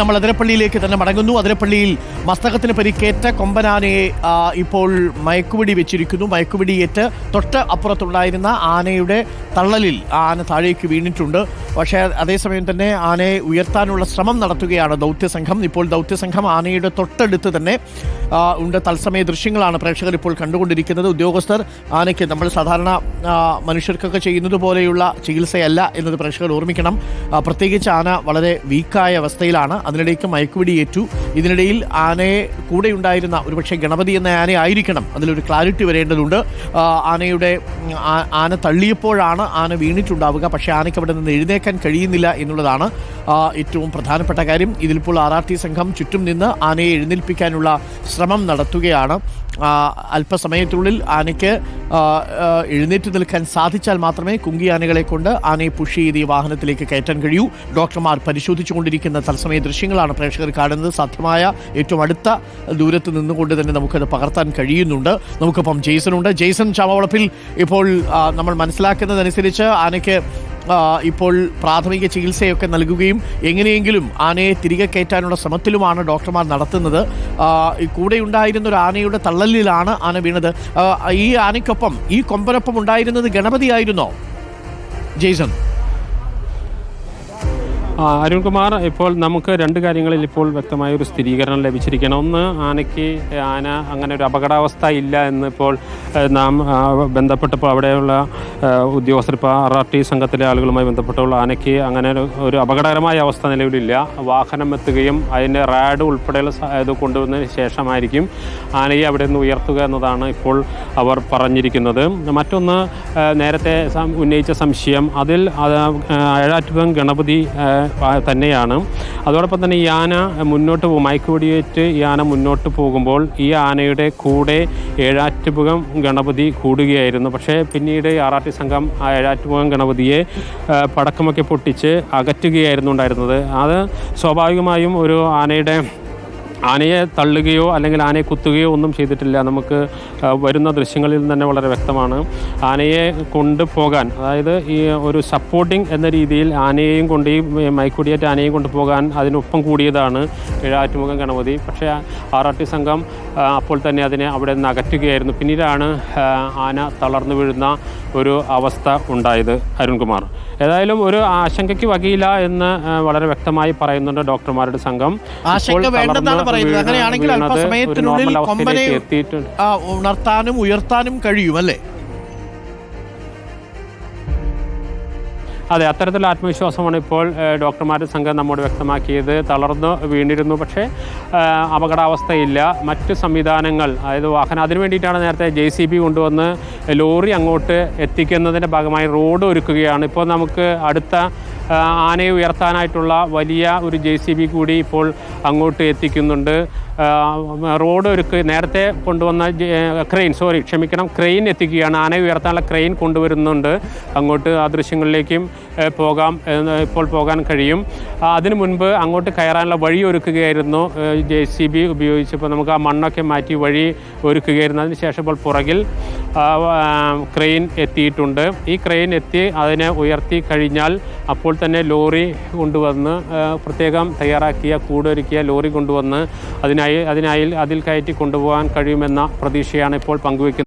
നമ്മൾ അതിരപ്പള്ളിയിലേക്ക് തന്നെ മടങ്ങുന്നു. അതിരപ്പള്ളിയിൽ മസ്തകത്തിന് പരിക്കേറ്റ കൊമ്പനാനയെ ഇപ്പോൾ മയക്കുപിടി വെച്ചിരിക്കുന്നു. മയക്കുപിടിയേറ്റ് തൊട്ട് അപ്പുറത്തുണ്ടായിരുന്ന ആനയുടെ തള്ളലിൽ ആന താഴേക്ക് വീണിട്ടുണ്ട്. പക്ഷേ അതേസമയം തന്നെ ആനയെ ഉയർത്താനുള്ള ശ്രമം നടത്തുകയാണ് ദൗത്യസംഘം. ഇപ്പോൾ ദൗത്യസംഘം ആനയുടെ തൊട്ടടുത്ത് തന്നെ ഉണ്ട്. തത്സമയ ദൃശ്യങ്ങളാണ് പ്രേക്ഷകർ ഇപ്പോൾ കണ്ടുകൊണ്ടിരിക്കുന്നത്. ഉദ്യോഗസ്ഥർ ആനയ്ക്ക് നമ്മൾ സാധാരണ മനുഷ്യർക്കൊക്കെ ചെയ്യുന്നത് പോലെയുള്ള ചികിത്സയല്ല എന്നത് പ്രേക്ഷകർ ഓർമ്മിക്കണം. പ്രത്യേകിച്ച് ആന വളരെ വീക്കായ അവസ്ഥയിലാണ്. അതിനിടയ്ക്ക് മയക്കുപിടിയേറ്റു ഇതിനിടയിൽ ആനയെ കൂടെ ഉണ്ടായിരുന്ന ഒരുപക്ഷെ ഗണപതി എന്ന ആന ആയിരിക്കണം അതിലൊരു ക്ലാരിറ്റി വരേണ്ടതുണ്ട്. ആനയുടെ ആന തള്ളിയപ്പോഴാണ് ആന വീണിട്ടുണ്ടാവുക. പക്ഷേ ആനയ്ക്ക് അവിടെ നിന്ന് എഴുന്നേക്കാൻ കഴിയുന്നില്ല എന്നുള്ളതാണ് ഏറ്റവും പ്രധാനപ്പെട്ട കാര്യം. ഇതിലിപ്പോൾ ആർ ആർ ടി സംഘം ചുറ്റും നിന്ന് ആനയെ എഴുന്നേൽപ്പിക്കാനുള്ള ശ്രമം നടത്തുകയാണ്. അല്പസമയത്തുള്ളിൽ ആനയ്ക്ക് എഴുന്നേറ്റ് നിൽക്കാൻ സാധിച്ചാൽ മാത്രമേ കുങ്കി ആനകളെ കൊണ്ട് ആനയെ പുഷ് ചെയ്ത് ഈ വാഹനത്തിലേക്ക് കയറ്റാൻ കഴിയൂ. ഡോക്ടർമാർ പരിശോധിച്ചുകൊണ്ടിരിക്കുന്ന തത്സമയ ദൃശ്യങ്ങളാണ് പ്രേക്ഷകർ കാണുന്നത്. സാധ്യമായ ഏറ്റവും അടുത്ത ദൂരത്ത് നിന്നുകൊണ്ട് തന്നെ നമുക്കത് പകർത്താൻ കഴിയുന്നുണ്ട്. നമുക്കിപ്പം ജെയ്സൺ ഉണ്ട്. ജെയ്സൺ ചാമവളപ്പിൽ ഇപ്പോൾ നമ്മൾ മനസ്സിലാക്കുന്നതനുസരിച്ച് ആനയ്ക്ക് ഇപ്പോൾ പ്രാഥമിക ചികിത്സയൊക്കെ നൽകുകയും എങ്ങനെയെങ്കിലും ആനയെ തിരികെ കയറ്റാനുള്ള ശ്രമത്തിലുമാണ് ഡോക്ടർമാർ നടത്തുന്നത്. കൂടെ ഉണ്ടായിരുന്ന ഒരു ആനയുടെ തള്ളലിലാണ് ആന വീണത്. ഈ ആനയ്ക്കൊപ്പം ഈ കൊമ്പനൊപ്പം ഉണ്ടായിരുന്നത് ഗണപതിയായിരുന്നോ? ജെയ്സൺ. അരുൺകുമാർ ഇപ്പോൾ നമുക്ക് രണ്ട് കാര്യങ്ങളിൽ ഇപ്പോൾ വ്യക്തമായ ഒരു സ്ഥിരീകരണം ലഭിച്ചിരിക്കണം. ഒന്ന് ആനയ്ക്ക് ആന അങ്ങനെ ഒരു അപകടാവസ്ഥ ഇല്ല എന്ന് ഇപ്പോൾ നാം ബന്ധപ്പെട്ടപ്പോൾ അവിടെയുള്ള ഉദ്യോഗസ്ഥർ ഇപ്പോൾ ആർ ആർ ടി സംഘത്തിലെ ആളുകളുമായി ബന്ധപ്പെട്ടുള്ള ആനയ്ക്ക് അങ്ങനെ ഒരു- അപകടകരമായ അവസ്ഥ നിലവിലില്ല. വാഹനം എത്തുകയും അതിന്റെ റാഡ് ഉൾപ്പെടെയുള്ള ഇത് കൊണ്ടുവന്നതിന് ശേഷമായിരിക്കും ആനയെ അവിടെ നിന്ന് ഉയർത്തുക എന്നതാണ് ഇപ്പോൾ അവർ പറഞ്ഞിരിക്കുന്നത്. മറ്റൊന്ന് നേരത്തെ ഉന്നയിച്ച സംശയം. അതിൽ അഴാറ്റുപം ഗണപതി തന്നെയാണ്. അതോടൊപ്പം തന്നെ ഈ ആന മുന്നോട്ട് മയക്കുവെടിയേറ്റ് ഈ ആന മുന്നോട്ട് പോകുമ്പോൾ ഈ ആനയുടെ കൂടെ ഏഴാറ്റുപുകം ഗണപതി കൂടുകയായിരുന്നു. പക്ഷേ പിന്നീട് ആർ ആർ ടി സംഘം ആ ഏഴാറ്റുപുകം ഗണപതിയെ പടക്കമൊക്കെ പൊട്ടിച്ച് അകറ്റുകയായിരുന്നു ഉണ്ടായിരുന്നത്. അത് സ്വാഭാവികമായും ഒരു ആനയുടെ ആനയെ തള്ളുകയോ അല്ലെങ്കിൽ ആനയെ കുത്തുകയോ ഒന്നും ചെയ്തിട്ടില്ല. നമുക്ക് വരുന്ന ദൃശ്യങ്ങളിൽ തന്നെ വളരെ വ്യക്തമാണ്. ആനയെ കൊണ്ടുപോകാൻ അതായത് ഈ ഒരു സപ്പോർട്ടിംഗ് എന്ന രീതിയിൽ ആനയെയും കൊണ്ട് ഈ മൈക്കുടിയേറ്റ് ആനയെയും കൊണ്ടുപോകാൻ അതിനൊപ്പം കൂടിയതാണ് ഏഴാറ്റുമുഖം ഗണപതി. പക്ഷേ ആർ ആർ ടി സംഘം അപ്പോൾ തന്നെ അതിനെ അവിടെ നിന്ന് അകറ്റുകയായിരുന്നു. പിന്നീടാണ് ആന തളർന്നു വീഴുന്ന ഒരു അവസ്ഥ ഉണ്ടായത് അരുൺകുമാർ. ഏതായാലും ഒരു ആശങ്കയ്ക്ക് വകയില്ല എന്ന് വളരെ വ്യക്തമായി പറയുന്നുണ്ട് ഡോക്ടർമാരുടെ സംഘം. ആശങ്ക വേണ്ടെന്നാണ് പറയുന്നത്. അങ്ങനെയാണെങ്കിൽ ഉണർത്താനും ഉയർത്താനും കഴിയും അല്ലേ? അതെ അത്തരത്തിലുള്ള ആത്മവിശ്വാസമാണ് ഇപ്പോൾ ഡോക്ടർമാരുടെ സംഘം നമ്മോട് വ്യക്തമാക്കിയത്. തളർന്നു വീണിരുന്നു. പക്ഷേ അപകടാവസ്ഥയില്ല. മറ്റ് സംവിധാനങ്ങൾ അതായത് വാഹനം അതിനു വേണ്ടിയിട്ടാണ് നേരത്തെ ജെ സി ബി കൊണ്ടുവന്ന് ലോറി അങ്ങോട്ട് എത്തിക്കുന്നതിന്റെ ഭാഗമായി റോഡ് ഒരുക്കുകയാണ്. ഇപ്പോൾ നമുക്ക് അടുത്ത ആനയെ ഉയർത്താനായിട്ടുള്ള വലിയ ഒരു ജെ സി ബി കൂടി ഇപ്പോൾ അങ്ങോട്ട് എത്തിക്കുന്നുണ്ട്. റോഡ് ഒരുക്ക് നേരത്തെ കൊണ്ടുവന്ന ക്രെയിൻ സോറി ക്ഷമിക്കണം ക്രെയിൻ എത്തിക്കുകയാണ്. ആന ഉയർത്താനുള്ള ക്രെയിൻ കൊണ്ടുവരുന്നുണ്ട്. അങ്ങോട്ട് ആ ദൃശ്യങ്ങളിലേക്കും പോകാം ഇപ്പോൾ പോകാൻ കഴിയും. അതിനു മുൻപ് അങ്ങോട്ട് കയറാനുള്ള വഴി ഒരുക്കുകയായിരുന്നു ജെ സി ബി ഉപയോഗിച്ചപ്പോൾ. നമുക്ക് ആ മണ്ണൊക്കെ മാറ്റി വഴി ഒരുക്കുകയായിരുന്നു. അതിനുശേഷം ഇപ്പോൾ പുറകിൽ ക്രെയിൻ എത്തിയിട്ടുണ്ട്. ഈ ക്രെയിൻ എത്തി അതിനെ ഉയർത്തി കഴിഞ്ഞാൽ അപ്പോൾ തന്നെ ലോറി കൊണ്ടുവന്ന് പ്രത്യേകം തയ്യാറാക്കിയ കൂടൊരുക്കിയ ലോറി കൊണ്ടുവന്ന് അതിനായി അതിനായി അതിൽ കയറ്റി കൊണ്ടുപോകാൻ കഴിയുമെന്ന പ്രതീക്ഷയാണ് ഇപ്പോൾ പങ്കുവയ്ക്കുന്നത്